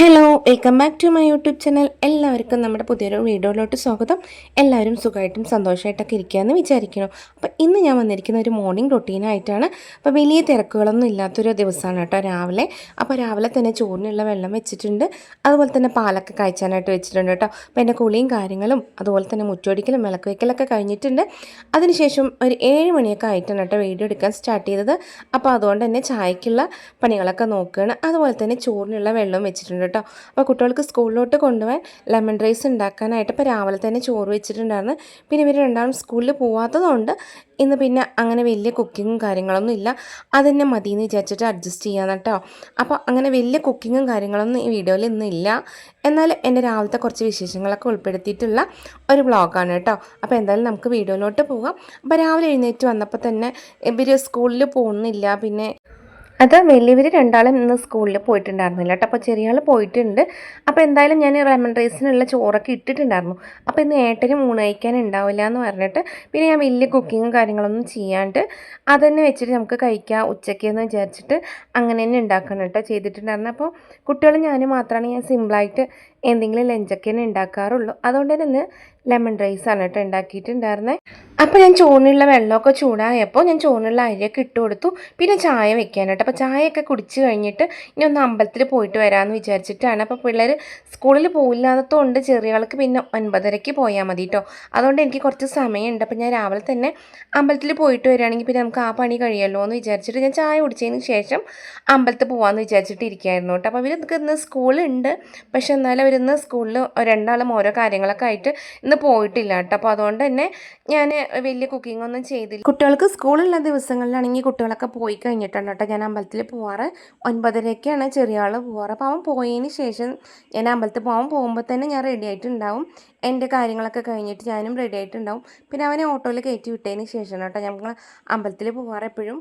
Hello welcome back to my YouTube channel എല്ലാവർക്കും നമ്മുടെ പുതിയൊരു വീഡിയോയിലോട്ട് സ്വാഗതം. എല്ലാവരും സുഖമായിട്ടും സന്തോഷമായിട്ടൊക്കെ ഇരിക്കുകയെന്ന് വിചാരിക്കുന്നു. അപ്പോൾ ഇന്ന് ഞാൻ വന്നിരിക്കുന്ന ഒരു മോർണിംഗ് റൊട്ടീനായിട്ടാണ് അപ്പോൾ വലിയ തിരക്കുകളൊന്നും ഇല്ലാത്തൊരു ദിവസമാണ് കേട്ടോ രാവിലെ. അപ്പോൾ രാവിലെ തന്നെ ചോറിനുള്ള വെള്ളം വെച്ചിട്ടുണ്ട്. അതുപോലെ തന്നെ പാലൊക്കെ കായ്ച്ചാനായിട്ട് വെച്ചിട്ടുണ്ട് കേട്ടോ. അപ്പോൾ എന്റെ കുളിയും കാര്യങ്ങളും അതുപോലെ തന്നെ മുറ്റൊടിക്കലും വിളക്ക് വയ്ക്കലൊക്കെ കഴിഞ്ഞിട്ടുണ്ട്. അതിനുശേഷം ഒരു ഏഴ് മണിയൊക്കെ ആയിട്ടാണ് കേട്ടോ വീഡിയോ എടുക്കാൻ സ്റ്റാർട്ട് ചെയ്തത്. അപ്പോൾ അതുകൊണ്ട് തന്നെ ചായക്കുള്ള പണികളൊക്കെ നോക്കുകയാണ് അതുപോലെ തന്നെ ചോറിനുള്ള വെള്ളം വെച്ചിട്ടുണ്ട് കേട്ടോ. അപ്പോൾ കുട്ടികൾക്ക് സ്കൂളിലോട്ട് കൊണ്ടുപോകാൻ ലെമൺ റൈസ് ഉണ്ടാക്കാനായിട്ട് ഇപ്പോൾ രാവിലെ തന്നെ ചോറ് വെച്ചിട്ടുണ്ടായിരുന്നു. പിന്നെ ഇവർ രണ്ടാളും സ്കൂളിൽ പോവാത്തതുകൊണ്ട് ഇന്ന് പിന്നെ അങ്ങനെ വലിയ കുക്കിങ്ങും കാര്യങ്ങളൊന്നും ഇല്ല. അതന്നെ മതി എന്ന് വിചാരിച്ചിട്ട് അഡ്ജസ്റ്റ് ചെയ്യാൻ കേട്ടോ. അപ്പോൾ അങ്ങനെ വലിയ കുക്കിങ്ങും കാര്യങ്ങളൊന്നും ഈ വീഡിയോയിൽ ഇന്ന് ഇല്ല. എന്നാൽ എന്റെ രാവിലത്തെ കുറച്ച് വിശേഷങ്ങളൊക്കെ ഉൾപ്പെടുത്തിയിട്ടുള്ള ഒരു വ്ളോഗാണ് കേട്ടോ. അപ്പോൾ എന്തായാലും നമുക്ക് വീഡിയോയിലോട്ട് പോകാം അപ്പോൾ രാവിലെ എഴുന്നേറ്റ് വന്നപ്പോൾ തന്നെ ഇവർ സ്കൂളിൽ പോകുന്നില്ല. പിന്നെ അത് വലിയവർ രണ്ടാളും ഇന്ന് സ്കൂളിൽ പോയിട്ടുണ്ടായിരുന്നില്ല കേട്ടോ. അപ്പോൾ ചെറിയ ആൾ പോയിട്ടുണ്ട്. അപ്പോൾ എന്തായാലും ഞാൻ ലെമൺ റൈസിനുള്ള ചോറൊക്കെ ഇട്ടിട്ടുണ്ടായിരുന്നു. അപ്പോൾ ഇന്ന് ഏട്ടന് ഊണ് കഴിക്കാൻ ഉണ്ടാവില്ല എന്ന് പറഞ്ഞിട്ട് പിന്നെ ഞാൻ വലിയ കുക്കിങ്ങും കാര്യങ്ങളൊന്നും ചെയ്യാണ്ട് അതന്നെ വെച്ചിട്ട് നമുക്ക് കഴിക്കാം ഉച്ചയ്ക്ക് എന്ന് വിചാരിച്ചിട്ട് അങ്ങനെ തന്നെ ഉണ്ടാക്കണം കേട്ടോ ചെയ്തിട്ടുണ്ടായിരുന്നു അപ്പോൾ കുട്ടികളും ഞാനും മാത്രമാണ് ഞാൻ സിമ്പിളായിട്ട് എന്തെങ്കിലും ലഞ്ചൊക്കെ തന്നെ ഉണ്ടാക്കാറുള്ളൂ. അതുകൊണ്ട് തന്നെ ലെമൺ റൈസാണ് കേട്ടോ ഉണ്ടാക്കിയിട്ടുണ്ടായിരുന്നത്. അപ്പോൾ ഞാൻ ചോറിനുള്ള വെള്ളമൊക്കെ ചൂടായപ്പോൾ ഞാൻ ചോറിനുള്ള അരിയൊക്കെ ഇട്ട് കൊടുത്തു. പിന്നെ ചായ വെക്കാനായിട്ട്. അപ്പോൾ ചായയൊക്കെ കുടിച്ച് കഴിഞ്ഞിട്ട് ഇനി ഒന്ന് അമ്പലത്തിൽ പോയിട്ട് വരാമെന്ന് വിചാരിച്ചിട്ടാണ്. അപ്പോൾ പിള്ളേർ സ്കൂളിൽ പോയില്ലാത്തതുകൊണ്ട് ചെറിയ ആൾക്ക് പിന്നെ ഒൻപതരയ്ക്ക് പോയാൽ മതി കേട്ടോ അതുകൊണ്ട് എനിക്ക് കുറച്ച് സമയമുണ്ട്. അപ്പോൾ ഞാൻ രാവിലെ തന്നെ അമ്പലത്തിൽ പോയിട്ട് വരികയാണെങ്കിൽ പിന്നെ നമുക്ക് ആ പണി കഴിയല്ലോ എന്ന് വിചാരിച്ചിട്ട് ഞാൻ ചായ കുടിച്ചതിന് ശേഷം അമ്പലത്തിൽ പോകാമെന്ന് വിചാരിച്ചിട്ട് ഇരിക്കുകയായിരുന്നു കേട്ടോ അപ്പോൾ ഇവർക്ക് ഇന്ന് സ്കൂളുണ്ട്. പക്ഷെ എന്നാലും അവരിന്ന് സ്കൂളിൽ രണ്ടാളും ഓരോ കാര്യങ്ങളൊക്കെ ആയിട്ട് ഇന്ന് പോയിട്ടില്ല കേട്ടോ അപ്പോൾ അതുകൊണ്ട് തന്നെ ഞാൻ വലിയ കുക്കിംഗ് ഒന്നും ചെയ്തില്ല. കുട്ടികൾക്ക് സ്കൂളുള്ള ദിവസങ്ങളിലാണെങ്കിൽ കുട്ടികളൊക്കെ പോയി കഴിഞ്ഞിട്ടാണ് കേട്ടോ ഞാൻ അമ്പലത്തിൽ പോവാറ്. ഒൻപതരയ്ക്കാണ് ചെറിയ ആൾ പോവാറ്. അപ്പോൾ അവൻ പോയതിന് ശേഷം ഞാൻ അമ്പലത്തിൽ പോകാൻ പോകുമ്പോൾ തന്നെ ഞാൻ റെഡി ആയിട്ടുണ്ടാവും. എന്റെ കാര്യങ്ങളൊക്കെ കഴിഞ്ഞിട്ട് ഞാനും റെഡി ആയിട്ടുണ്ടാവും. പിന്നെ അവനെ ഓട്ടോയിൽ കയറ്റി വിട്ടതിന് ശേഷം കേട്ടോ ഞങ്ങൾ അമ്പലത്തിൽ പോവാറ് എപ്പോഴും.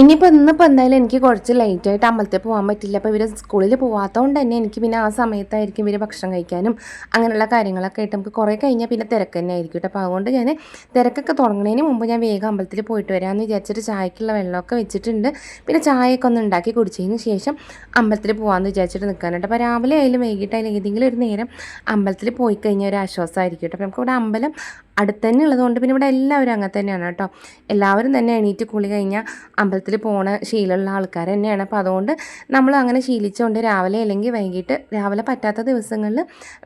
ഇനിയിപ്പോൾ ഇന്നിപ്പോൾ എന്തായാലും എനിക്ക് കുറച്ച് ലേറ്റായിട്ട് അമ്പലത്തിൽ പോകാൻ പറ്റില്ല. അപ്പോൾ ഇവർ സ്കൂളിൽ പോകാത്തതുകൊണ്ട് തന്നെ എനിക്ക് പിന്നെ ആ സമയത്തായിരിക്കും ഇവർ ഭക്ഷണം കഴിക്കാനും അങ്ങനെയുള്ള കാര്യങ്ങളൊക്കെ ആയിട്ട് നമുക്ക് കുറേ കഴിഞ്ഞാൽ പിന്നെ തിരക്ക് തന്നെ ആയിരിക്കും കേട്ടോ. അപ്പോൾ അതുകൊണ്ട് ഞാൻ തിരക്കൊക്കെ തുടങ്ങുന്നതിന് മുമ്പ് ഞാൻ വേഗം അമ്പലത്തിൽ പോയിട്ട് വരാമെന്ന് വിചാരിച്ചിട്ട് ചായക്കുള്ള വെള്ളമൊക്കെ വെച്ചിട്ടുണ്ട്. പിന്നെ ചായയൊക്കെ ഒന്ന് ഉണ്ടാക്കി കുടിച്ചതിന് ശേഷം അമ്പലത്തിൽ പോകാമെന്ന് വിചാരിച്ചിട്ട് നിൽക്കാനുണ്ട് അപ്പോൾ രാവിലെ ആയാലും വൈകിട്ടായാലും ഏതെങ്കിലും ഒരു നേരം അമ്പലത്തിൽ പോയി കഴിഞ്ഞാൽ ഒരു ആശ്വാസമായിരിക്കും കേട്ടോ. അപ്പോൾ നമുക്കിവിടെ അമ്പലം അടുത്ത് തന്നെ ഉള്ളതുകൊണ്ട് പിന്നെ ഇവിടെ എല്ലാവരും അങ്ങനെ തന്നെയാണ് കേട്ടോ. എല്ലാവരും തന്നെ എണീറ്റ് കുളി കഴിഞ്ഞാൽ അമ്പലത്തിൽ പോണ ശീലമുള്ള ആൾക്കാർ തന്നെയാണ്. അപ്പോൾ അതുകൊണ്ട് നമ്മൾ അങ്ങനെ ശീലിച്ചുകൊണ്ട് രാവിലെ അല്ലെങ്കിൽ വൈകിട്ട് രാവിലെ പറ്റാത്ത ദിവസങ്ങളിൽ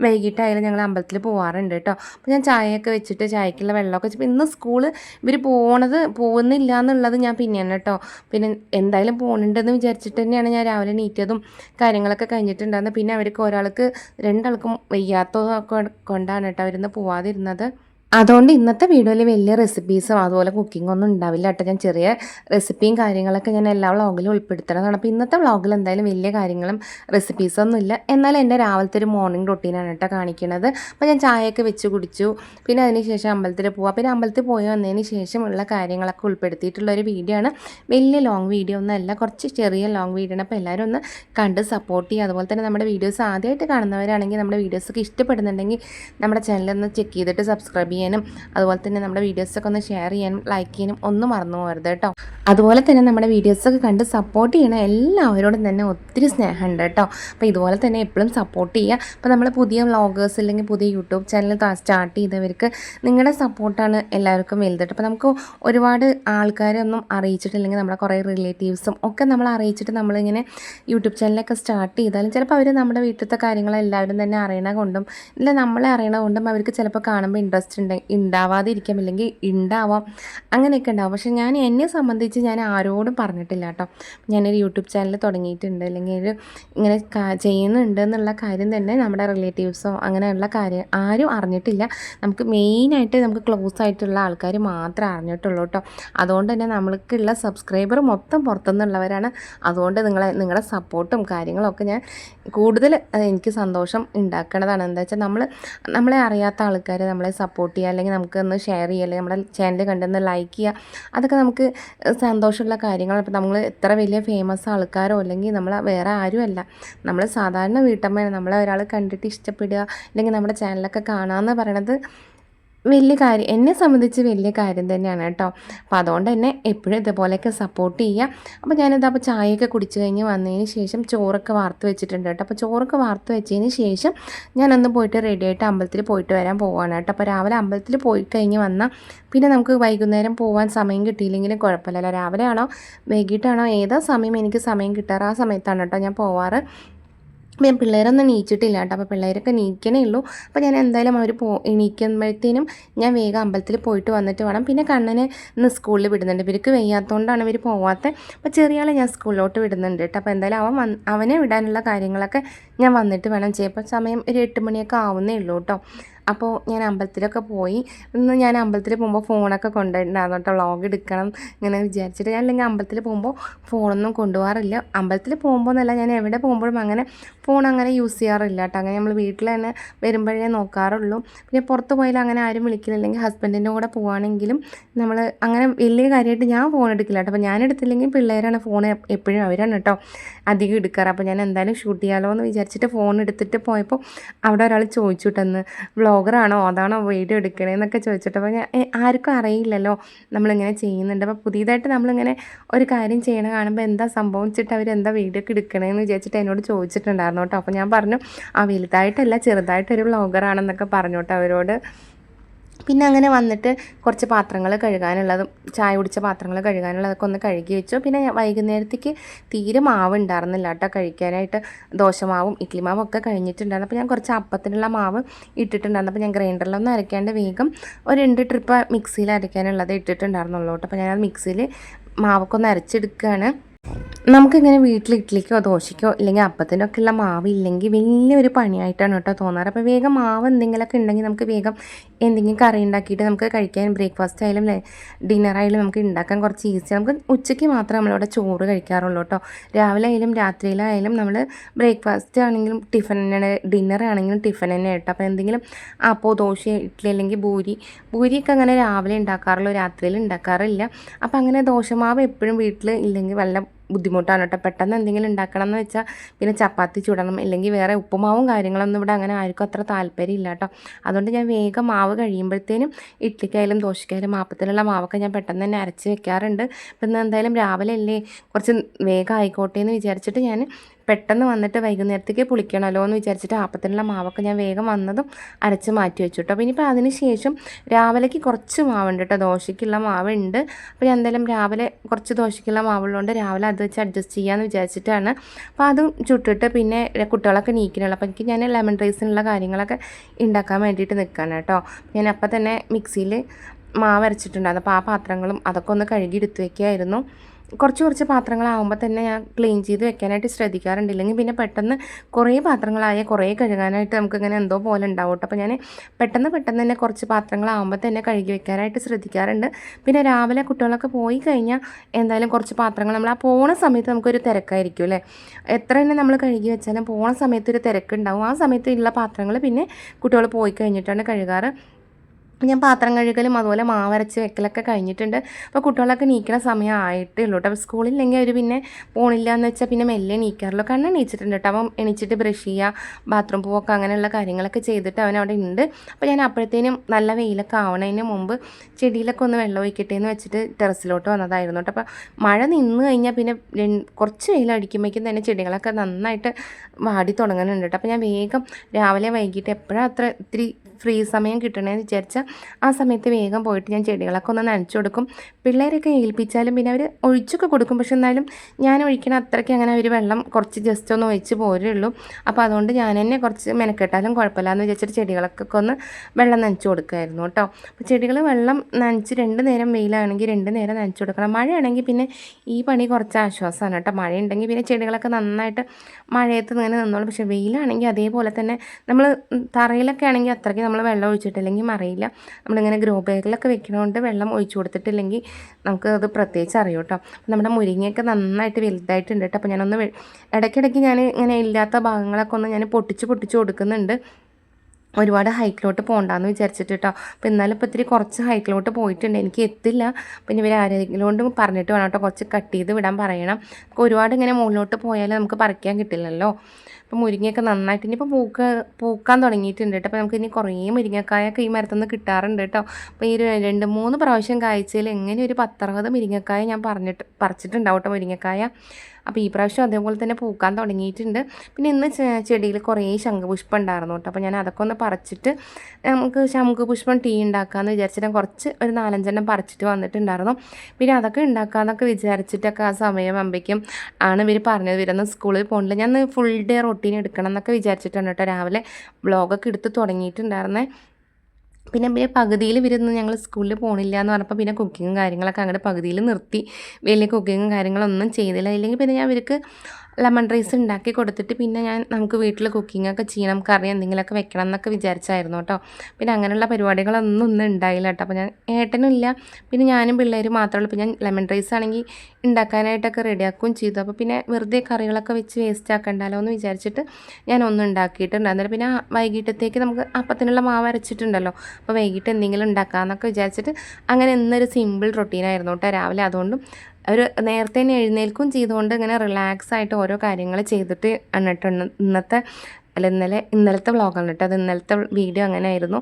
വൈകിട്ടായാലും ഞങ്ങൾ അമ്പലത്തിൽ പോകാറുണ്ട് കേട്ടോ. അപ്പോൾ ഞാൻ ചായയൊക്കെ വെച്ചിട്ട് ചായക്കുള്ള വെള്ളമൊക്കെ വെച്ച് ഇന്ന് സ്കൂൾ ഇവർ പോണത് പോകുന്നില്ല എന്നുള്ളത് ഞാൻ പിന്നെയാണ് കേട്ടോ. പിന്നെ എന്തായാലും പോകുന്നുണ്ടെന്ന് വിചാരിച്ചിട്ട് തന്നെയാണ് ഞാൻ രാവിലെ നീറ്റിയതും കാര്യങ്ങളൊക്കെ കഴിഞ്ഞിട്ടുണ്ടായിരുന്നത്. പിന്നെ അവർക്ക് ഒരാൾക്ക് രണ്ടാൾക്കും വയ്യാത്തതൊക്കെ കൊണ്ടാണ് കേട്ടോ അവരിന്ന് പോവാതിരുന്നത്. അതുകൊണ്ട് ഇന്നത്തെ വീഡിയോയിൽ വലിയ റെസിപ്പീസും അതുപോലെ കുക്കിംഗ് ഒന്നും ഉണ്ടാവില്ല കേട്ടോ. ഞാൻ ചെറിയ റെസിപ്പിയും കാര്യങ്ങളൊക്കെ ഞാൻ എല്ലാ വ്ളോഗിലും ഉൾപ്പെടുത്തുന്നതാണ് അപ്പോൾ ഇന്നത്തെ വ്ളോഗിൽ എന്തായാലും വലിയ കാര്യങ്ങളും റെസിപ്പീസൊന്നും ഇല്ല. എന്നാലും എന്റെ രാവിലത്തെ ഒരു മോർണിംഗ് റൊട്ടീനാണ് കേട്ടോ കാണിക്കുന്നത് അപ്പോൾ ഞാൻ ചായയൊക്കെ വെച്ച് കുടിച്ചു. പിന്നെ അതിന് ശേഷം അമ്പലത്തിൽ പോവുക പിന്നെ അമ്പലത്തിൽ പോയി വന്നതിന് ശേഷമുള്ള കാര്യങ്ങളൊക്കെ ഉൾപ്പെടുത്തിയിട്ടുള്ള ഒരു വീഡിയോ ആണ്. വലിയ ലോങ് വീഡിയോ ഒന്നല്ല കുറച്ച് ചെറിയ ലോങ് വീഡിയോ ആണ്. അപ്പോൾ എല്ലാവരും ഒന്ന് കണ്ട് സപ്പോർട്ട് ചെയ്യുക. അതുപോലെ തന്നെ നമ്മുടെ വീഡിയോസ് ആദ്യമായിട്ട് കാണുന്നവരാണെങ്കിൽ നമ്മുടെ വീഡിയോസൊക്കെ ഇഷ്ടപ്പെടുന്നുണ്ടെങ്കിൽ നമ്മുടെ ചാനലൊന്ന് ചെക്ക് ചെയ്തിട്ട് സബ്സ്ക്രൈബ് ചെയ്യാനും അതുപോലെ തന്നെ നമ്മുടെ വീഡിയോസൊക്കെ ഒന്ന് ഷെയർ ചെയ്യാനും ലൈക്ക് ചെയ്യാനും ഒന്നും മറന്നു പോകരുത് കേട്ടോ. അതുപോലെ തന്നെ നമ്മുടെ വീഡിയോസൊക്കെ കണ്ട് സപ്പോർട്ട് ചെയ്യണ എല്ലാവരോടും തന്നെ ഒത്തിരി സ്നേഹമുണ്ട് കേട്ടോ. അപ്പോൾ ഇതുപോലെ തന്നെ എപ്പോഴും സപ്പോർട്ട് ചെയ്യുക. അപ്പോൾ നമ്മൾ പുതിയ വ്ളോഗേഴ്സ് അല്ലെങ്കിൽ പുതിയ യൂട്യൂബ് ചാനൽ സ്റ്റാർട്ട് ചെയ്തവർക്ക് നിങ്ങളുടെ സപ്പോർട്ടാണ് എല്ലാവർക്കും വലുതായിട്ട് അപ്പോൾ നമുക്ക് ഒരുപാട് ആൾക്കാരെ ഒന്നും അറിയിച്ചിട്ടില്ലെങ്കിൽ നമ്മുടെ കുറേ റിലേറ്റീവ്സും ഒക്കെ നമ്മൾ അറിയിച്ചിട്ട് നമ്മളിങ്ങനെ യൂട്യൂബ് ചാനലൊക്കെ സ്റ്റാർട്ട് ചെയ്താലും ചിലപ്പോൾ അവർ നമ്മുടെ വീട്ടിലത്തെ കാര്യങ്ങൾ എല്ലാവരും തന്നെ അറിയണ കൊണ്ടും ഇല്ല നമ്മളെ അറിയണ കൊണ്ടും അവർക്ക് ചിലപ്പോൾ കാണുമ്പോൾ ഇൻട്രസ്റ്റ് ഉണ്ട് ഉണ്ടാവാതിരിക്കാം അല്ലെങ്കിൽ ഉണ്ടാവാം അങ്ങനെയൊക്കെ ഉണ്ടാവും പക്ഷേ ഞാൻ എന്നെ സംബന്ധിച്ച് ഞാൻ ആരോടും പറഞ്ഞിട്ടില്ല കേട്ടോ ഞാനൊരു യൂട്യൂബ് ചാനൽ തുടങ്ങിയിട്ടുണ്ട്. അല്ലെങ്കിൽ ഒരു ഇങ്ങനെ ചെയ്യുന്നുണ്ട് എന്നുള്ള കാര്യം തന്നെ നമ്മുടെ റിലേറ്റീവ്സോ അങ്ങനെയുള്ള കാര്യം ആരും അറിഞ്ഞിട്ടില്ല. നമുക്ക് മെയിനായിട്ട് നമുക്ക് ക്ലോസ് ആയിട്ടുള്ള ആൾക്കാർ മാത്രമേ അറിഞ്ഞിട്ടുള്ളൂ കേട്ടോ. അതുകൊണ്ട് തന്നെ നമ്മൾക്കുള്ള സബ്സ്ക്രൈബർ മൊത്തം പുറത്തുനിന്നുള്ളവരാണ്. അതുകൊണ്ട് നിങ്ങളെ നിങ്ങളുടെ സപ്പോർട്ടും കാര്യങ്ങളൊക്കെ ഞാൻ കൂടുതൽ എനിക്ക് സന്തോഷം ഉണ്ടാക്കണതാണ്. എന്താ വെച്ചാൽ നമ്മൾ നമ്മളെ അറിയാത്ത ആൾക്കാർ നമ്മളെ സപ്പോർട്ട് ചെയ്യുക അല്ലെങ്കിൽ നമുക്ക് ഒന്ന് ഷെയർ ചെയ്യുക അല്ലെങ്കിൽ നമ്മുടെ ചാനൽ കണ്ടെന്ന് ലൈക്ക് ചെയ്യുക അതൊക്കെ നമുക്ക് സന്തോഷമുള്ള കാര്യങ്ങളാണ്. അപ്പോൾ നമ്മൾ എത്ര വലിയ ഫേമസ് ആൾക്കാരോ അല്ലെങ്കിൽ നമ്മൾ വേറെ ആരുമല്ല നമ്മൾ സാധാരണ വീട്ടമ്മയാണ്. നമ്മളെ ഒരാൾ കണ്ടിട്ട് ഇഷ്ടപ്പെടുക അല്ലെങ്കിൽ നമ്മുടെ ചാനലൊക്കെ കാണാമെന്ന് പറയണത് വലിയ കാര്യം എന്നെ സംബന്ധിച്ച് വലിയ കാര്യം തന്നെയാണ് കേട്ടോ. അപ്പോൾ അതുകൊണ്ട് തന്നെ എപ്പോഴും ഇതുപോലെയൊക്കെ സപ്പോർട്ട് ചെയ്യുക അപ്പോൾ ഞാനിത് അപ്പോൾ ചായയൊക്കെ കുടിച്ചു കഴിഞ്ഞ് വന്നതിന് ശേഷം ചോറൊക്കെ വാർത്ത് വെച്ചിട്ടുണ്ട് കേട്ടോ. അപ്പോൾ ചോറൊക്കെ വാർത്ത് വെച്ചതിന് ശേഷം ഞാനൊന്ന് പോയിട്ട് റെഡി ആയിട്ട് അമ്പലത്തിൽ പോയിട്ട് വരാൻ പോവാണ് കേട്ടോ. അപ്പോൾ രാവിലെ അമ്പലത്തിൽ പോയി കഴിഞ്ഞ് വന്നാൽ പിന്നെ നമുക്ക് വൈകുന്നേരം പോകാൻ സമയം കിട്ടിയില്ലെങ്കിലും കുഴപ്പമില്ലല്ലോ. രാവിലെ ആണോ വൈകിട്ടാണോ ഏതാ സമയം എനിക്ക് സമയം കിട്ടാറ്? ആ സമയത്താണ് കേട്ടോ ഞാൻ പോവാറ്. ഞാൻ പിള്ളേരൊന്നും നീച്ചിട്ടില്ല കേട്ടോ. അപ്പോൾ പിള്ളേരൊക്കെ നീക്കണേ ഉള്ളൂ. അപ്പോൾ ഞാൻ എന്തായാലും അവർ പോ എണീക്കുമ്പോഴത്തേനും ഞാൻ വേഗം അമ്പലത്തിൽ പോയിട്ട് വന്നിട്ട് വേണം. പിന്നെ കണ്ണനെ ഇന്ന് സ്കൂളിൽ വിടുന്നുണ്ട്. ഇവർക്ക് വയ്യാത്തതുകൊണ്ടാണ് ഇവർ പോവാത്തത് അപ്പോൾ ചെറിയ ആളെ ഞാൻ സ്കൂളിലോട്ട് വിടുന്നുണ്ട് കേട്ടോ. അപ്പോൾ എന്തായാലും അവൻ വന്ന് അവനെ വിടാനുള്ള കാര്യങ്ങളൊക്കെ ഞാൻ വന്നിട്ട് വേണം ചെയ്യാം അപ്പോൾ സമയം ഒരു എട്ട് മണിയൊക്കെ ആവുന്നേ ഉള്ളൂ കേട്ടോ. അപ്പോൾ ഞാൻ അമ്പലത്തിലൊക്കെ പോയി. ഇന്ന് ഞാൻ അമ്പലത്തിൽ പോകുമ്പോൾ ഫോണൊക്കെ കൊണ്ടുപോയിട്ടുണ്ടായിരുന്നു കേട്ടോ വ്ളോഗ് എടുക്കണം ഇങ്ങനെ വിചാരിച്ചിട്ട്. ഞാൻ അല്ലെങ്കിൽ അമ്പലത്തിൽ പോകുമ്പോൾ ഫോണൊന്നും കൊണ്ടുപോകാറില്ല. അമ്പലത്തിൽ പോകുമ്പോൾ എന്നല്ല ഞാൻ എവിടെ പോകുമ്പോഴും അങ്ങനെ ഫോൺ അങ്ങനെ യൂസ് ചെയ്യാറില്ല കേട്ടോ അങ്ങനെ നമ്മൾ വീട്ടിൽ തന്നെ വരുമ്പോഴേ നോക്കാറുള്ളൂ. പിന്നെ പുറത്ത് പോയാലും അങ്ങനെ ആരും വിളിക്കില്ല. അല്ലെങ്കിൽ ഹസ്ബൻഡിന്റെ കൂടെ പോവുകയാണെങ്കിലും നമ്മൾ അങ്ങനെ വലിയ കാര്യമായിട്ട് ഞാൻ ഫോൺ എടുക്കില്ല കേട്ടോ അപ്പോൾ ഞാൻ എടുത്തില്ലെങ്കിൽ പിള്ളേരാണ് ഫോൺ എപ്പോഴും അവരാണ് കേട്ടോ അധികം എടുക്കാറ്. അപ്പോൾ ഞാൻ എന്തായാലും ഷൂട്ട് ചെയ്യാമല്ലോ എന്ന് വിചാരിച്ചിട്ട് ഫോൺ എടുത്തിട്ട് പോയപ്പോൾ അവിടെ ഒരാൾ ചോദിച്ചു വിട്ടെന്ന് വ്ളോഗറാണോ അതാണോ വീഡിയോ എടുക്കണേന്നൊക്കെ ചോദിച്ചിട്ട് അപ്പോൾ ഞാൻ ആർക്കും അറിയില്ലല്ലോ നമ്മളിങ്ങനെ ചെയ്യുന്നുണ്ട്. അപ്പോൾ പുതിയതായിട്ട് നമ്മളിങ്ങനെ ഒരു കാര്യം ചെയ്യണ കാണുമ്പോൾ എന്താ സംഭവിച്ചിട്ട് അവർ എന്താ വീഡിയോ ഒക്കെ എടുക്കണേന്ന് വിചാരിച്ചിട്ട് എന്നോട് ചോദിച്ചിട്ടുണ്ടായിരുന്നു കേട്ടോ. അപ്പോൾ ഞാൻ പറഞ്ഞു ആ വലുതായിട്ടല്ല ചെറുതായിട്ടൊരു വ്ളോഗറാണെന്നൊക്കെ പറഞ്ഞു അവരോട്. പിന്നെ അങ്ങനെ വന്നിട്ട് കുറച്ച് പാത്രങ്ങൾ കഴുകാനുള്ളതും ചായ കുടിച്ച പാത്രങ്ങൾ കഴുകാനുള്ളതൊക്കെ ഒന്ന് കഴുകി വെച്ചു. പിന്നെ വൈകുന്നേരത്തേക്ക് തീരെ മാവ് ഉണ്ടായിരുന്നില്ല കേട്ടോ കഴിക്കാനായിട്ട്. ദോശമാവും ഇഡ്ലി മാവും ഒക്കെ കഴിഞ്ഞിട്ടുണ്ടായിരുന്നു. അപ്പോൾ ഞാൻ കുറച്ച് അപ്പത്തിനുള്ള മാവ് ഇട്ടിട്ടുണ്ടായിരുന്നു. അപ്പോൾ ഞാൻ ഗ്രൈൻഡറിലൊന്നും അരയ്ക്കാണ്ട് വേഗം ഒരു രണ്ട് ട്രിപ്പ് മിക്സിയിൽ അരയ്ക്കാനുള്ളത് ഇട്ടിട്ടുണ്ടായിരുന്നുള്ളൂ കേട്ടോ. അപ്പോൾ ഞാനത് മിക്സിയിൽ മാവൊക്കെ ഒന്ന് അരച്ചെടുക്കുകയാണ്. നമുക്കിങ്ങനെ വീട്ടിൽ ഇഡ്ഡലിക്കോ ദോശയ്ക്കോ ഇല്ലെങ്കിൽ അപ്പത്തിനൊക്കെ ഉള്ള മാവ് ഇല്ലെങ്കിൽ വലിയൊരു പണിയായിട്ടാണ് കേട്ടോ തോന്നാറ്. അപ്പോൾ വേഗം മാവ് എന്തെങ്കിലുമൊക്കെ ഉണ്ടെങ്കിൽ നമുക്ക് വേഗം എന്തെങ്കിലും കറി ഉണ്ടാക്കിയിട്ട് നമുക്ക് കഴിക്കാൻ ബ്രേക്ക്ഫാസ്റ്റ് ആയാലും ഡിന്നർ ആയാലും നമുക്ക് ഉണ്ടാക്കാൻ കുറച്ച് ഈസി നമുക്ക് ഉച്ചയ്ക്ക് മാത്രമേ നമ്മളിവിടെ ചോറ് കഴിക്കാറുള്ളൂ കേട്ടോ. രാവിലെ ആയാലും രാത്രിയിലായാലും നമ്മൾ ബ്രേക്ക്ഫാസ്റ്റ് ആണെങ്കിലും ടിഫൻ തന്നെ ഡിന്നർ ആണെങ്കിലും ടിഫിൻ തന്നെ കേട്ടോ. അപ്പോൾ എന്തെങ്കിലും അപ്പോൾ ദോശ ഇഡ്ഡലി അല്ലെങ്കിൽ ഭൂരി ഭൂരിയൊക്കെ അങ്ങനെ രാവിലെ ഉണ്ടാക്കാറുള്ളൂ രാത്രിയിൽ ഉണ്ടാക്കാറില്ല. അപ്പോൾ അങ്ങനെ ദോശമാവ് എപ്പോഴും വീട്ടിൽ ഇല്ലെങ്കിൽ വല്ല ബുദ്ധിമുട്ടാണ് കേട്ടോ. പെട്ടെന്ന് എന്തെങ്കിലും ഉണ്ടാക്കണം എന്ന് വെച്ചാൽ പിന്നെ ചപ്പാത്തി ചുടണം ഇല്ലെങ്കിൽ വേറെ ഉപ്പുമാവും കാര്യങ്ങളൊന്നും ഇവിടെ അങ്ങനെ ആർക്കും അത്ര താല്പര്യമില്ല കേട്ടോ. അതുകൊണ്ട് ഞാൻ വേഗം മാവ് കഴിയുമ്പോഴത്തേനും ഇഡ്ലിക്കായാലും ദോശക്കായാലും മാപ്പത്തിലുള്ള മാവൊക്കെ ഞാൻ പെട്ടെന്ന് തന്നെ അരച്ച് വെക്കാറുണ്ട്. പിന്നെ എന്തായാലും രാവിലെ അല്ലേ കുറച്ച് വേഗം ആയിക്കോട്ടെ എന്ന് വിചാരിച്ചിട്ട് ഞാൻ പെട്ടെന്ന് വന്നിട്ട് വൈകുന്നേരത്തേക്ക് പുളിക്കണമല്ലോ എന്ന് വിചാരിച്ചിട്ട് ആപ്പത്തിനുള്ള മാവൊക്കെ ഞാൻ വേഗം വന്നതും അരച്ച് മാറ്റി വെച്ചു കേട്ടോ അപ്പോൾ ഇനിയിപ്പോൾ അതിന് ശേഷം രാവിലേക്ക് കുറച്ച് മാവുണ്ട് കേട്ടോ ദോശയ്ക്കുള്ള മാവുണ്ട്. അപ്പോൾ ഞാൻ എന്തായാലും രാവിലെ കുറച്ച് ദോശയ്ക്കുള്ള മാവുള്ളതുകൊണ്ട് രാവിലെ അത് വെച്ച് അഡ്ജസ്റ്റ് ചെയ്യാമെന്ന് വിചാരിച്ചിട്ടാണ്. അപ്പോൾ അതും ചുട്ടിട്ട് പിന്നെ കുട്ടികളൊക്കെ നീക്കിനുള്ള അപ്പോൾ എനിക്ക് ഞാൻ ലെമൺ റൈസിനുള്ള കാര്യങ്ങളൊക്കെ ഉണ്ടാക്കാൻ വേണ്ടിയിട്ട് നിൽക്കുകയാണ് കേട്ടോ ഞാൻ അപ്പം തന്നെ മിക്സിയിൽ മാവ് അരച്ചിട്ടുണ്ടായിരുന്നു. അപ്പോൾ ആ പാത്രങ്ങളും അതൊക്കെ ഒന്ന് കഴുകി എടുത്തു വയ്ക്കുകയായിരുന്നു കുറച്ച് കുറച്ച് പാത്രങ്ങളാകുമ്പോൾ തന്നെ ഞാൻ ക്ലീൻ ചെയ്ത് വെക്കാനായിട്ട് ശ്രദ്ധിക്കാറുണ്ട്. ഇല്ലെങ്കിൽ പിന്നെ പെട്ടെന്ന് കുറേ പാത്രങ്ങളായ കുറേ കഴുകാനായിട്ട് നമുക്കിങ്ങനെ എന്തോ പോലെ ഉണ്ടാവും കേട്ടോ. അപ്പോൾ ഞാൻ പെട്ടെന്ന് പെട്ടെന്ന് തന്നെ കുറച്ച് പാത്രങ്ങളാകുമ്പോൾ തന്നെ കഴുകി വെക്കാനായിട്ട് ശ്രദ്ധിക്കാറുണ്ട്. പിന്നെ രാവിലെ കുട്ടികളൊക്കെ പോയി കഴിഞ്ഞാൽ എന്തായാലും കുറച്ച് പാത്രങ്ങൾ നമ്മൾ ആ പോണ സമയത്ത് നമുക്കൊരു തിരക്കായിരിക്കും അല്ലേ? എത്ര തന്നെ നമ്മൾ കഴുകി വെച്ചാലും പോണ സമയത്ത് ഒരു തിരക്കുണ്ടാവും. ആ സമയത്ത് ഉള്ള പാത്രങ്ങൾ പിന്നെ കുട്ടികൾ പോയി കഴിഞ്ഞിട്ടാണ് കഴുകാറ്. ഞാൻ പാത്രം കഴുകലും അതുപോലെ മാവരച്ച് വെക്കലൊക്കെ കഴിഞ്ഞിട്ടുണ്ട്. അപ്പോൾ കുട്ടികളൊക്കെ നീക്കണ സമയം ആയിട്ടേ ഉള്ളൂ കേട്ടോ. സ്കൂളില്ലെങ്കിൽ അവർ പിന്നെ പോണില്ല എന്ന് വെച്ചാൽ പിന്നെ മെല്ലെ നീക്കാറുള്ളൂ കണ്ണ് എണീച്ചിട്ടുണ്ട് കേട്ടോ. അപ്പം എണീച്ചിട്ട് ബ്രഷ് ചെയ്യുക ബാത്റൂം പോവൊക്കെ അങ്ങനെയുള്ള കാര്യങ്ങളൊക്കെ ചെയ്തിട്ട് അവൻ അവിടെ ഉണ്ട്. അപ്പോൾ ഞാൻ അപ്പോഴത്തേനും നല്ല വെയിലൊക്കെ ആവണതിന് മുമ്പ് ചെടിയിലൊക്കെ ഒന്ന് വെള്ളം ഒഴിക്കട്ടെ എന്ന് വെച്ചിട്ട് ടെറസിലോട്ട് വന്നതായിരുന്നു കേട്ടോ. അപ്പോൾ മഴ നിന്ന് കഴിഞ്ഞാൽ പിന്നെ കുറച്ച് വെയിലടിക്കുമ്പോഴേക്കും തന്നെ ചെടികളൊക്കെ നന്നായിട്ട് വാടി തുടങ്ങുന്നുണ്ട് കേട്ടോ. അപ്പോൾ ഞാൻ വേഗം രാവിലെ വൈകിട്ട് എപ്പോഴാണ് അത്ര ഇത്തിരി ഫ്രീ സമയം കിട്ടണേന്ന് വിചാരിച്ചാൽ ആ സമയത്ത് വേഗം പോയിട്ട് ഞാൻ ചെടികളൊക്കെ ഒന്ന് നനച്ചു കൊടുക്കും. പിള്ളേരൊക്കെ ഏൽപ്പിച്ചാലും പിന്നെ അവർ ഒഴിച്ചൊക്കെ കൊടുക്കും. പക്ഷെ എന്നാലും ഞാൻ ഒഴിക്കണ അത്രയ്ക്ക് അങ്ങനെ അവർ വെള്ളം കുറച്ച് ജസ്റ്റ് ഒന്ന് ഒഴിച്ച് പോരുള്ളൂ. അപ്പോൾ അതുകൊണ്ട് ഞാൻ തന്നെ കുറച്ച് മെനക്കെട്ടാലും കുഴപ്പമില്ല എന്ന് വിചാരിച്ചിട്ട് ചെടികളൊക്കെ ഒന്ന് വെള്ളം നനച്ചു കൊടുക്കുമായിരുന്നു കേട്ടോ. അപ്പോൾ ചെടികൾ വെള്ളം നനച്ച് രണ്ട് നേരം വെയിലാണെങ്കിൽ രണ്ട് നേരം നനച്ചു കൊടുക്കണം. മഴയാണെങ്കിൽ പിന്നെ ഈ പണി കുറച്ച് ആശ്വാസമാണ് കേട്ടോ. മഴയുണ്ടെങ്കിൽ പിന്നെ ചെടികളൊക്കെ നന്നായിട്ട് മഴയത്ത് ഇങ്ങനെ നിന്നോളും. പക്ഷേ വെയിലാണെങ്കിൽ അതേപോലെ തന്നെ നമ്മൾ തറയിലൊക്കെ ആണെങ്കിൽ അത്രയ്ക്ക് നമ്മൾ വെള്ളം ഒഴിച്ചിട്ടില്ലെങ്കിൽ മറിയില്ല. നമ്മളിങ്ങനെ ഗ്രോ ബാഗിലൊക്കെ വെക്കണതുകൊണ്ട് വെള്ളം ഒഴിച്ചു കൊടുത്തിട്ടില്ലെങ്കിൽ നമുക്ക് അത് പ്രത്യേകിച്ച് അറിയും കേട്ടോ നമ്മുടെ മുരിങ്ങയൊക്കെ നന്നായിട്ട് വലുതായിട്ടുണ്ട് കേട്ടോ അപ്പോൾ ഞാനൊന്ന് ഇടയ്ക്കിടയ്ക്ക് ഞാൻ ഇങ്ങനെ ഇല്ലാത്ത ഭാഗങ്ങളൊക്കെ ഒന്ന് ഞാൻ പൊട്ടിച്ച് പൊട്ടിച്ച് കൊടുക്കുന്നുണ്ട്. ഒരുപാട് ഹൈക്കിലോട്ട് പോകണ്ടെന്ന് വിചാരിച്ചിട്ട് കേട്ടോ അപ്പോൾ എന്നാലും ഇപ്പോൾ ഇത്തിരി കുറച്ച് ഹൈക്കിലോട്ട് പോയിട്ടുണ്ട്. എനിക്ക് എത്തില്ല. പിന്നെ ഇവർ ആരെങ്കിലും കൊണ്ട് പറഞ്ഞിട്ട് വേണം കേട്ടോ കുറച്ച് കട്ട് ചെയ്ത് വിടാൻ പറയണം. ഒരുപാട് ഇങ്ങനെ മുകളിലോട്ട് പോയാൽ നമുക്ക് പറിക്കാൻ കിട്ടില്ലല്ലോ. അപ്പോൾ മുരിങ്ങയൊക്കെ നന്നായിട്ട് ഇനിയിപ്പോൾ പൂക്ക പൂക്കാൻ തുടങ്ങിയിട്ടുണ്ട് കേട്ടോ. അപ്പോൾ നമുക്ക് ഇനി കുറേ മുരിങ്ങക്കായൊക്കെ ഈ മരത്തുനിന്ന് കിട്ടാറുണ്ട് കേട്ടോ. അപ്പോൾ ഈ രണ്ട് മൂന്ന് പ്രാവശ്യം കായ്ച്ചതിൽ എങ്ങനെ ഒരു പത്തറുപത് മുരിങ്ങക്കായ ഞാൻ പറഞ്ഞിട്ട് പറിച്ചിട്ടുണ്ടാവും കേട്ടോ മുരിങ്ങക്കായ. അപ്പോൾ ഈ പ്രാവശ്യം അതേപോലെ തന്നെ പൂക്കാൻ തുടങ്ങിയിട്ടുണ്ട്. പിന്നെ ഇന്ന് ചെടിയിൽ കുറേ ശംഖുപുഷ്പം ഉണ്ടായിരുന്നു കേട്ടോ. അപ്പോൾ ഞാൻ അതൊക്കെ ഒന്ന് പറിച്ചിട്ട് നമുക്ക് ശംഖുപുഷ്പം ടീ ഉണ്ടാക്കാമെന്ന് വിചാരിച്ചിട്ട് കുറച്ച് ഒരു നാലഞ്ചെണ്ണം പറിച്ചിട്ട് വന്നിട്ടുണ്ടായിരുന്നു. പിന്നെ അതൊക്കെ ഉണ്ടാക്കാമെന്നൊക്കെ വിചാരിച്ചിട്ടൊക്കെ ആ സമയം ആണ് ഇവർ പറഞ്ഞത്. ഇവരൊന്ന് സ്കൂളിൽ പോകുന്നില്ല ഞാൻ ഫുൾ ഡേ റൊട്ടീൻ എടുക്കണം എന്നൊക്കെ വിചാരിച്ചിട്ടാണ് കേട്ടോ രാവിലെ ബ്ലോഗൊക്കെ എടുത്ത് തുടങ്ങിയിട്ടുണ്ടായിരുന്നേ. പിന്നെ പിന്നെ പകുതിയിൽ വരുന്ന ഞങ്ങൾ സ്കൂളിൽ പോകണില്ല എന്ന് പറഞ്ഞപ്പോൾ പിന്നെ കുക്കിങ്ങും കാര്യങ്ങളൊക്കെ അങ്ങോട്ട് പകുതിയിൽ നിർത്തി. വലിയ കുക്കിങ്ങും കാര്യങ്ങളൊന്നും ചെയ്തില്ല. ഇല്ലെങ്കിൽ പിന്നെ ഞാൻ ഇവർക്ക് ലെമൺ റൈസ് ഉണ്ടാക്കി കൊടുത്തിട്ട് പിന്നെ ഞാൻ നമുക്ക് വീട്ടിൽ ഒക്കെ ചെയ്യണം കറി എന്തെങ്കിലുമൊക്കെ വെക്കണം എന്നൊക്കെ വിചാരിച്ചായിരുന്നു കേട്ടോ പിന്നെ അങ്ങനെയുള്ള പരിപാടികളൊന്നും ഒന്നും ഉണ്ടായില്ല കേട്ടോ അപ്പോൾ ഞാൻ ഏട്ടനും ഇല്ല പിന്നെ ഞാനും പിള്ളേരും മാത്രമേ ഉള്ളൂ. ഞാൻ ലെമൺ റൈസ് ആണെങ്കിൽ ഉണ്ടാക്കാനായിട്ടൊക്കെ റെഡിയാക്കുകയും ചെയ്തു. അപ്പോൾ പിന്നെ വെറുതെ കറികളൊക്കെ വെച്ച് വേസ്റ്റ് ആക്കണ്ടല്ലോ എന്ന് വിചാരിച്ചിട്ട് ഞാൻ ഒന്നും ഉണ്ടാക്കിയിട്ടുണ്ട് പിന്നെ വൈകിട്ടത്തേക്ക് നമുക്ക് അപ്പത്തിനുള്ള മാവ് അരച്ചിട്ടുണ്ടല്ലോ. അപ്പോൾ വൈകിട്ട് എന്തെങ്കിലും ഉണ്ടാക്കാമെന്നൊക്കെ വിചാരിച്ചിട്ട് അങ്ങനെ ഇന്നൊരു സിമ്പിൾ റൊട്ടീനായിരുന്നു കേട്ടോ രാവിലെ. അതുകൊണ്ടും ഒരു നേരത്തെ തന്നെ എഴുന്നേൽക്കും ചെയ്തുകൊണ്ട് ഇങ്ങനെ റിലാക്സ് ആയിട്ട് ഓരോ കാര്യങ്ങൾ ചെയ്തിട്ട് എന്നിട്ടുണ്ട് ഇന്നത്തെ അല്ല ഇന്നലെ ഇന്നലത്തെ വ്ളോഗാണ് കേട്ടോ. അത് ഇന്നലത്തെ വീഡിയോ അങ്ങനെ ആയിരുന്നു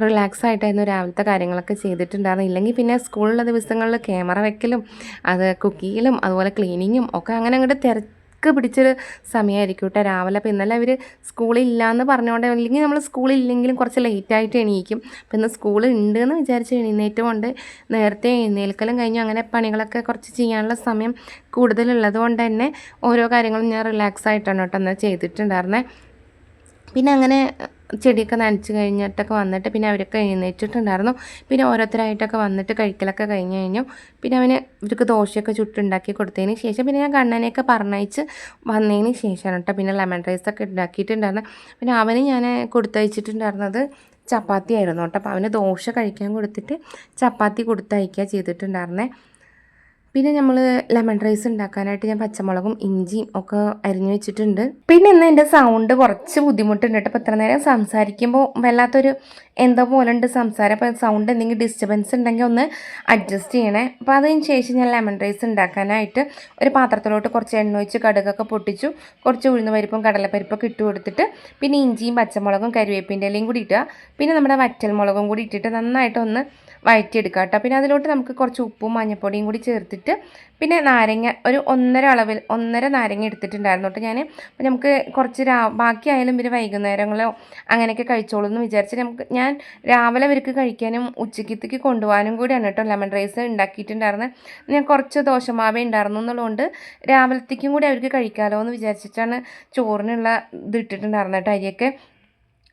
റിലാക്സ് ആയിട്ടായിരുന്നു രാവിലത്തെ കാര്യങ്ങളൊക്കെ ചെയ്തിട്ടുണ്ടായിരുന്നു ഇല്ലെങ്കിൽ പിന്നെ സ്കൂളിലെ ദിവസങ്ങളിൽ ക്യാമറ വെക്കലും അത് കുക്കിയിലും അതുപോലെ ക്ലീനിങ്ങും ഒക്കെ അങ്ങനെ അങ്ങോട്ട് തിര തിരക്ക് പിടിച്ചൊരു സമയമായിരിക്കും കേട്ടോ രാവിലെ. അപ്പോൾ ഇന്നലെ അവർ സ്കൂളില്ല എന്ന് പറഞ്ഞുകൊണ്ട് അല്ലെങ്കിൽ നമ്മൾ സ്കൂളില്ലെങ്കിലും കുറച്ച് ലേറ്റായിട്ട് എണീക്കും. അപ്പോൾ ഇന്ന് സ്കൂൾ ഉണ്ട് എന്ന് വിചാരിച്ച് എഴുന്നേറ്റ് കൊണ്ട് നേരത്തെ എഴുന്നേൽക്കലും കഴിഞ്ഞു. അങ്ങനെ പണികളൊക്കെ കുറച്ച് ചെയ്യാനുള്ള സമയം കൂടുതലുള്ളത് കൊണ്ട് തന്നെ ഓരോ കാര്യങ്ങളും ഞാൻ റിലാക്സ് ആയിട്ടാണ് കേട്ടോ എന്നാൽ ചെയ്തിട്ടുണ്ടായിരുന്നത് പിന്നെ അങ്ങനെ ചെടിയൊക്കെ നനച്ച് കഴിഞ്ഞിട്ടൊക്കെ വന്നിട്ട് പിന്നെ അവരൊക്കെ എഴുന്നേറ്റിട്ടുണ്ടായിരുന്നു. പിന്നെ ഓരോരുത്തരായിട്ടൊക്കെ വന്നിട്ട് കഴിക്കലൊക്കെ കഴിഞ്ഞ് കഴിഞ്ഞു. പിന്നെ അവന് ഇവർക്ക് ദോശയൊക്കെ ചുട്ടുണ്ടാക്കി കൊടുത്തതിന് ശേഷം പിന്നെ ഞാൻ കണ്ണനെയൊക്കെ പറഞ്ഞയച്ച് വന്നതിന് ശേഷമാണ് കേട്ടോ പിന്നെ ലെമൺ റൈസൊക്കെ ഉണ്ടാക്കിയിട്ടുണ്ടായിരുന്നു പിന്നെ അവന് ഞാൻ കൊടുത്തയച്ചിട്ടുണ്ടായിരുന്നത് ചപ്പാത്തി ആയിരുന്നു കേട്ടോ. അപ്പോൾ അവന് ദോശ കഴിക്കാൻ കൊടുത്തിട്ട് ചപ്പാത്തി കൊടുത്തയക്കുക ചെയ്തിട്ടുണ്ടായിരുന്നേ പിന്നെ നമ്മൾ ലെമൺ റൈസ് ഉണ്ടാക്കാനായിട്ട് ഞാൻ പച്ചമുളകും ഇഞ്ചിയും ഒക്കെ അരിഞ്ഞു വെച്ചിട്ടുണ്ട്. പിന്നെ ഇന്ന് എന്റെ സൗണ്ട് കുറച്ച് ബുദ്ധിമുട്ടുണ്ട് കേട്ടോ. അപ്പോൾ ഇത്ര നേരം സംസാരിക്കുമ്പോൾ വല്ലാത്തൊരു എന്തോ പോലെ ഉണ്ട് സംസാരം. അപ്പോൾ സൗണ്ട് എന്തെങ്കിലും ഡിസ്റ്റർബൻസ് ഉണ്ടെങ്കിൽ ഒന്ന് അഡ്ജസ്റ്റ് ചെയ്യണേ. അപ്പോൾ അതിന് ശേഷം ഞാൻ ലെമൺ റൈസ് ഉണ്ടാക്കാനായിട്ട് ഒരു പാത്രത്തിലോട്ട് കുറച്ച് എണ്ണ ഒഴിച്ച് കടുകൊക്കെ പൊട്ടിച്ചു. കുറച്ച് ഉഴുന്ന് പരിപ്പും കടലപ്പരിപ്പൊക്കെ ഇട്ട് കൊടുത്തിട്ട് പിന്നെ ഇഞ്ചിയും പച്ചമുളകും കരിവേപ്പിന്റെ ഇലയും കൂടി ഇട്ടുക പിന്നെ നമ്മുടെ വറ്റൽ മുളകും കൂടി ഇട്ടിട്ട് നന്നായിട്ടൊന്ന് വഴറ്റിയെടുക്കുക കേട്ടോ. പിന്നെ അതിലോട്ട് നമുക്ക് കുറച്ച് ഉപ്പും മഞ്ഞൾപ്പൊടിയും കൂടി ചേർത്തിട്ട് പിന്നെ നാരങ്ങ ഒരു ഒന്നര അളവിൽ ഒന്നര നാരങ്ങ എടുത്തിട്ടുണ്ടായിരുന്നു കേട്ടോ ഞാൻ അപ്പോൾ നമുക്ക് കുറച്ച് രാ ബാക്കിയായാലും പിന്നെ വൈകുന്നേരങ്ങളോ അങ്ങനെയൊക്കെ കഴിച്ചോളൂ എന്ന് വിചാരിച്ച് നമുക്ക് ഞാൻ രാവിലെ അവർക്ക് കഴിക്കാനും ഉച്ചക്കത്തേക്ക് കൊണ്ടുപോകാനും കൂടിയാണ് കേട്ടോ ലെമൺ റൈസ് ഉണ്ടാക്കിയിട്ടുണ്ടായിരുന്നത് ഞാൻ കുറച്ച് ദോശമാവേ ഉണ്ടായിരുന്നു എന്നുള്ളതുകൊണ്ട് രാവിലത്തേക്കും കൂടി അവർക്ക് കഴിക്കാമല്ലോ എന്ന് വിചാരിച്ചിട്ടാണ് ചോറിനുള്ള ഇത് ഇട്ടിട്ടുണ്ടായിരുന്നത് കേട്ടോ അരിയൊക്കെ.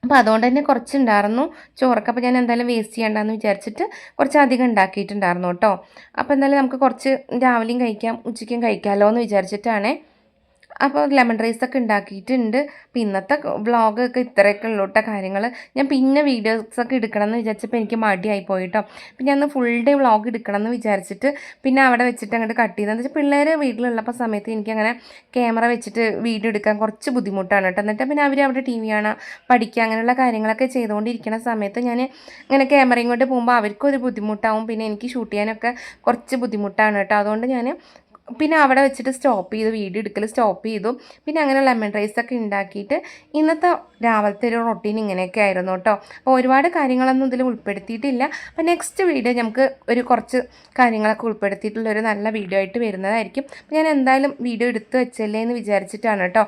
അപ്പോൾ അതുകൊണ്ട് തന്നെ കുറച്ചുണ്ടായിരുന്നു. ചോറൊക്കെ അപ്പോൾ ഞാൻ എന്തായാലും വേസ്റ്റ് ചെയ്യണ്ടെന്ന് വിചാരിച്ചിട്ട് കുറച്ച് അധികം ഉണ്ടാക്കിയിട്ടുണ്ടായിരുന്നു കേട്ടോ. അപ്പോൾ എന്തായാലും നമുക്ക് കുറച്ച് രാവിലെയും കഴിക്കാം ഉച്ചയ്ക്കും കഴിക്കാമല്ലോ എന്ന് വിചാരിച്ചിട്ടാണേ. അപ്പോൾ ലെമൺ റൈസ് ഒക്കെ ഉണ്ടാക്കിയിട്ടുണ്ട്. അപ്പോൾ ഇന്നത്തെ വ്ളോഗൊക്കെ ഇത്രയൊക്കെ ഉള്ളൂട്ട കാര്യങ്ങൾ ഞാൻ പിന്നെ വീഡിയോസൊക്കെ എടുക്കണം എന്ന് വിചാരിച്ചപ്പോൾ എനിക്ക് മടിയായി പോയിട്ടോ. അപ്പം ഞാൻ ഫുൾ ഡേ വ്ളോഗ് എടുക്കണം എന്ന് വിചാരിച്ചിട്ട് പിന്നെ അവിടെ വെച്ചിട്ട് അങ്ങോട്ട് കട്ട് ചെയ്തെന്ന് വെച്ചാൽ പിള്ളേർ വീട്ടിലുള്ളപ്പോൾ സമയത്ത് എനിക്കങ്ങനെ ക്യാമറ വെച്ചിട്ട് വീഡിയോ എടുക്കാൻ കുറച്ച് ബുദ്ധിമുട്ടാണ് കേട്ടോ. എന്നിട്ട് പിന്നെ അവർ അവിടെ ടി വി പഠിക്കുക അങ്ങനെയുള്ള കാര്യങ്ങളൊക്കെ ചെയ്തുകൊണ്ടിരിക്കുന്ന സമയത്ത് ഞാൻ ഇങ്ങനെ ക്യാമറയും കൊണ്ട് പോകുമ്പോൾ അവർക്കും ഒരു ബുദ്ധിമുട്ടാവും. പിന്നെ എനിക്ക് ഷൂട്ട് ചെയ്യാനൊക്കെ കുറച്ച് ബുദ്ധിമുട്ടാണ് കേട്ടോ. അതുകൊണ്ട് ഞാൻ പിന്നെ അവിടെ വെച്ചിട്ട് സ്റ്റോപ്പ് ചെയ്തു വീഡിയോ എടുക്കൽ സ്റ്റോപ്പ് ചെയ്തു. പിന്നെ അങ്ങനെ ലെമൺ റൈസൊക്കെ ഉണ്ടാക്കിയിട്ട് ഇന്നത്തെ രാവിലത്തെ ഒരു റൊട്ടീൻ ഇങ്ങനെയൊക്കെ ആയിരുന്നു കേട്ടോ. അപ്പോൾ ഒരുപാട് കാര്യങ്ങളൊന്നും ഇതിൽ ഉൾപ്പെടുത്തിയിട്ടില്ല. അപ്പോൾ നെക്സ്റ്റ് വീഡിയോ നമുക്ക് ഒരു കുറച്ച് കാര്യങ്ങളൊക്കെ ഉൾപ്പെടുത്തിയിട്ടുള്ള ഒരു നല്ല വീഡിയോ ആയിട്ട് വരുന്നതായിരിക്കും. ഞാൻ എന്തായാലും വീഡിയോ എടുത്ത് വെച്ചല്ലേ എന്ന് വിചാരിച്ചിട്ടാണ് കേട്ടോ.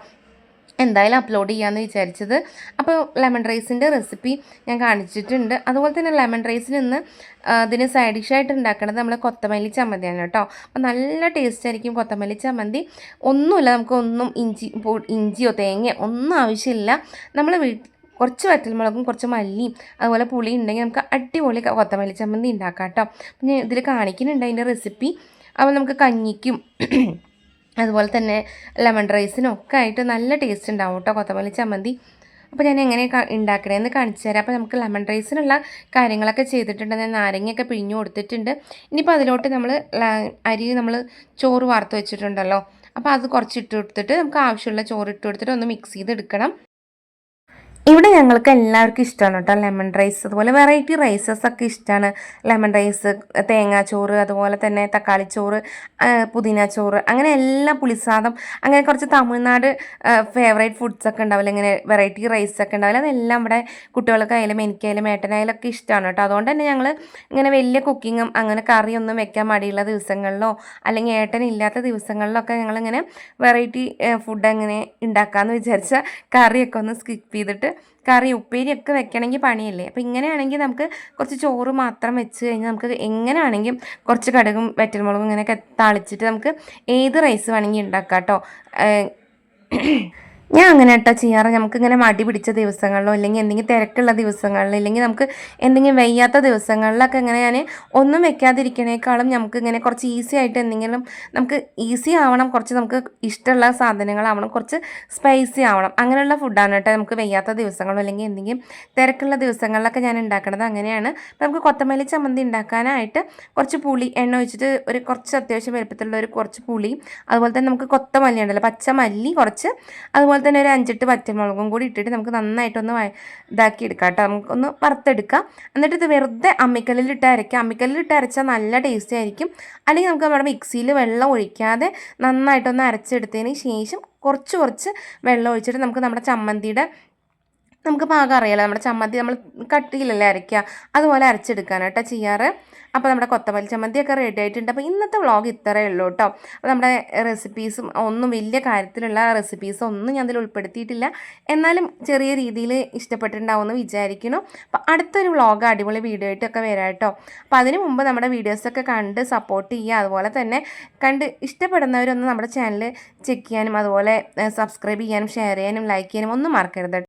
എന്തായാലും അപ്ലോഡ് ചെയ്യാമെന്ന് വിചാരിച്ചത്. അപ്പോൾ ലെമൺ റൈസിന്റെ റെസിപ്പി ഞാൻ കാണിച്ചിട്ടുണ്ട്. അതുപോലെ തന്നെ ലെമൺ റൈസിന് നിന്ന് അതിന് സൈഡ് ഡിഷായിട്ട് ഉണ്ടാക്കുന്നത് നമ്മൾ കൊത്തമല്ലി ചമ്മന്തിയാണ് കേട്ടോ. അപ്പോൾ നല്ല ടേസ്റ്റ് ആയിരിക്കും കൊത്തമല്ലി ചമ്മന്തി. ഒന്നുമില്ല നമുക്ക് ഒന്നും ഇഞ്ചി ഇഞ്ചിയോ തേങ്ങയോ ഒന്നും ആവശ്യമില്ല. നമ്മൾ വീട്ടിൽ കുറച്ച് വറ്റൽമുളകും കുറച്ച് മല്ലിയും അതുപോലെ പുളി ഉണ്ടെങ്കിൽ നമുക്ക് അടിപൊളി കൊത്തമല്ലി ചമ്മന്തി ഉണ്ടാക്കാം കേട്ടോ. ഞാൻ ഇതിൽ കാണിക്കുന്നുണ്ട് അതിന്റെ റെസിപ്പി അപ്പോൾ നമുക്ക് കഞ്ഞിക്കും അതുപോലെ തന്നെ ലെമൺ റൈസിനൊക്കെ ആയിട്ട് നല്ല ടേസ്റ്റ് ഉണ്ടാവും കേട്ടോ കൊത്തമല്ലി ചമ്മന്തി. അപ്പോൾ ഞാൻ എങ്ങനെ ഉണ്ടാക്കണേന്ന് കാണിച്ചു തരാം. അപ്പോൾ നമുക്ക് ലെമൺ റൈസിനുള്ള കാര്യങ്ങളൊക്കെ ചെയ്തിട്ടുണ്ട്. ഞാൻ നാരങ്ങയൊക്കെ പിഴിഞ്ഞു കൊടുത്തിട്ടുണ്ട്. ഇനിയിപ്പോൾ അതിലോട്ട് നമ്മൾ അരി നമ്മൾ ചോറ് വാർത്ത് വെച്ചിട്ടുണ്ടല്ലോ. അപ്പോൾ അത് കുറച്ച് ഇട്ട് കൊടുത്തിട്ട് നമുക്ക് ആവശ്യമുള്ള ചോറ് ഇട്ട് കൊടുത്തിട്ട് ഒന്ന് മിക്സ് ചെയ്തെടുക്കണം. ഇവിടെ ഞങ്ങൾക്ക് എല്ലാവർക്കും ഇഷ്ടമാണ് കേട്ടോ ലെമൺ റൈസ് അതുപോലെ വെറൈറ്റി റൈസസ് ഒക്കെ ഇഷ്ടമാണ് ലെമൺ റൈസ് തേങ്ങാച്ചോറ് അതുപോലെ തന്നെ തക്കാളി ചോറ് പുതിന ചോറ് അങ്ങനെ എല്ലാ പുളിസാദം അങ്ങനെ കുറച്ച് തമിഴ്നാട് ഫേവറേറ്റ് ഫുഡ്സ് ഒക്കെ ഉണ്ടാവില്ല ഇങ്ങനെ വെറൈറ്റി റൈസ് ഒക്കെ ഉണ്ടാവില്ല അതെല്ലാം ഇവിടെ കുട്ടികൾക്കായാലും എനിക്കായാലും ഏട്ടനായാലും ഒക്കെ ഇഷ്ടമാണ് കേട്ടോ. അതുകൊണ്ട് തന്നെ ഞങ്ങൾ ഇങ്ങനെ വലിയ കുക്കിങ്ങും അങ്ങനെ കറിയൊന്നും വെക്കാൻ മടിയുള്ള ദിവസങ്ങളിലോ അല്ലെങ്കിൽ ഏട്ടൻ ഇല്ലാത്ത ദിവസങ്ങളിലൊക്കെ ഞങ്ങളിങ്ങനെ വെറൈറ്റി ഫുഡ് അങ്ങനെ ഉണ്ടാക്കാമെന്ന് വിചാരിച്ച കറിയൊക്കെ ഒന്ന് സ്കിപ്പ് ചെയ്തിട്ട് കറി ഉപ്പേരിയൊക്കെ വെക്കണമെങ്കിൽ പണിയല്ലേ? അപ്പോൾ ഇങ്ങനെയാണെങ്കിൽ നമുക്ക് കുറച്ച് ചോറ് മാത്രം വെച്ച് കഴിഞ്ഞാൽ നമുക്ക് എങ്ങനെയാണെങ്കിലും കുറച്ച് കടുകും വെറ്റൽമുളകും ഇങ്ങനെയൊക്കെ താളിച്ചിട്ട് നമുക്ക് ഏത് റൈസ് വേണമെങ്കിൽ ഉണ്ടാക്കാം കേട്ടോ. ഞാൻ അങ്ങനെ കേട്ടോ ചെയ്യാറ്. നമുക്ക് ഇങ്ങനെ മടി പിടിച്ച ദിവസങ്ങളിലോ അല്ലെങ്കിൽ എന്തെങ്കിലും തിരക്കുള്ള ദിവസങ്ങളിലോ അല്ലെങ്കിൽ നമുക്ക് എന്തെങ്കിലും വയ്യാത്ത ദിവസങ്ങളിലൊക്കെ ഇങ്ങനെ ഞാൻ ഒന്നും വെക്കാതിരിക്കണേക്കാളും നമുക്ക് ഇങ്ങനെ കുറച്ച് ഈസി ആയിട്ട് എന്തെങ്കിലും നമുക്ക് ഈസി ആവണം. കുറച്ച് നമുക്ക് ഇഷ്ടമുള്ള സാധനങ്ങളാവണം. കുറച്ച് സ്പൈസി ആവണം. അങ്ങനെയുള്ള ഫുഡാണ് കേട്ടോ നമുക്ക് വയ്യാത്ത ദിവസങ്ങളോ അല്ലെങ്കിൽ എന്തെങ്കിലും തിരക്കുള്ള ദിവസങ്ങളിലൊക്കെ ഞാൻ ഉണ്ടാക്കണത് അങ്ങനെയാണ്. അപ്പോൾ നമുക്ക് കൊത്തമല്ലി ചമ്മന്തി ഉണ്ടാക്കാനായിട്ട് കുറച്ച് പുളി എണ്ണ ഒഴിച്ചിട്ട് ഒരു കുറച്ച് അത്യാവശ്യം വലുപ്പത്തിലുള്ള ഒരു കുറച്ച് പുളി. അതുപോലെ തന്നെ നമുക്ക് കൊത്തമല്ലി ഉണ്ടല്ലോ പച്ചമല്ലി കുറച്ച്. അതുപോലെ തന്നെ ഒരു അഞ്ചെട്ട് പച്ചമുളകും കൂടി ഇട്ടിട്ട് നമുക്ക് നന്നായിട്ടൊന്ന് ഇതാക്കി എടുക്കാം കേട്ടോ നമുക്കൊന്ന് വറുത്തെടുക്കാം. എന്നിട്ട് ഇത് വെറുതെ അമ്മിക്കല്ലിലിട്ട് അരയ്ക്കാം. അമ്മിക്കല്ലിലിട്ട് അരച്ചാൽ നല്ല ടേസ്റ്റി ആയിരിക്കും. അല്ലെങ്കിൽ നമുക്ക് നമ്മുടെ മിക്സിയിൽ വെള്ളം ഒഴിക്കാതെ നന്നായിട്ടൊന്ന് അരച്ചെടുത്തതിന് ശേഷം കുറച്ച് കുറച്ച് വെള്ളം ഒഴിച്ചിട്ട് നമുക്ക് നമ്മുടെ ചമ്മന്തിയുടെ നമുക്ക് പാകം അറിയാലോ. നമ്മുടെ ചമ്മന്തി നമ്മൾ കട്ടിയിലല്ലേ അരയ്ക്കുക. അതുപോലെ അരച്ചെടുക്കാനാട്ടോ ചെയ്യാറ്. അപ്പോൾ നമ്മുടെ കൊത്തമല്ലി ചമ്മന്തിയൊക്കെ റെഡി ആയിട്ടുണ്ട്. അപ്പോൾ ഇന്നത്തെ വ്ളോഗ് ഇത്രയേ ഉള്ളൂ കേട്ടോ. അപ്പോൾ നമ്മുടെ റെസിപ്പീസും ഒന്നും വലിയ കാര്യത്തിലുള്ള റെസിപ്പീസും ഒന്നും ഞാൻ അതിൽ ഉൾപ്പെടുത്തിയിട്ടില്ല. എന്നാലും ചെറിയ രീതിയിൽ ഇഷ്ടപ്പെട്ടിട്ടുണ്ടാവുമെന്ന് വിചാരിക്കുന്നു. അപ്പോൾ അടുത്തൊരു വ്ളോഗ് അടിപൊളി വീഡിയോ ആയിട്ടൊക്കെ വരാം കേട്ടോ. അപ്പോൾ അതിന് മുമ്പ് നമ്മുടെ വീഡിയോസൊക്കെ കണ്ട് സപ്പോർട്ട് ചെയ്യുക. അതുപോലെ തന്നെ കണ്ട് ഇഷ്ടപ്പെടുന്നവരൊന്ന് നമ്മുടെ ചാനൽ ചെക്ക് ചെയ്യാനും അതുപോലെ സബ്സ്ക്രൈബ് ചെയ്യാനും ഷെയർ ചെയ്യാനും ലൈക്ക് ചെയ്യാനും ഒന്നും മറക്കരുത്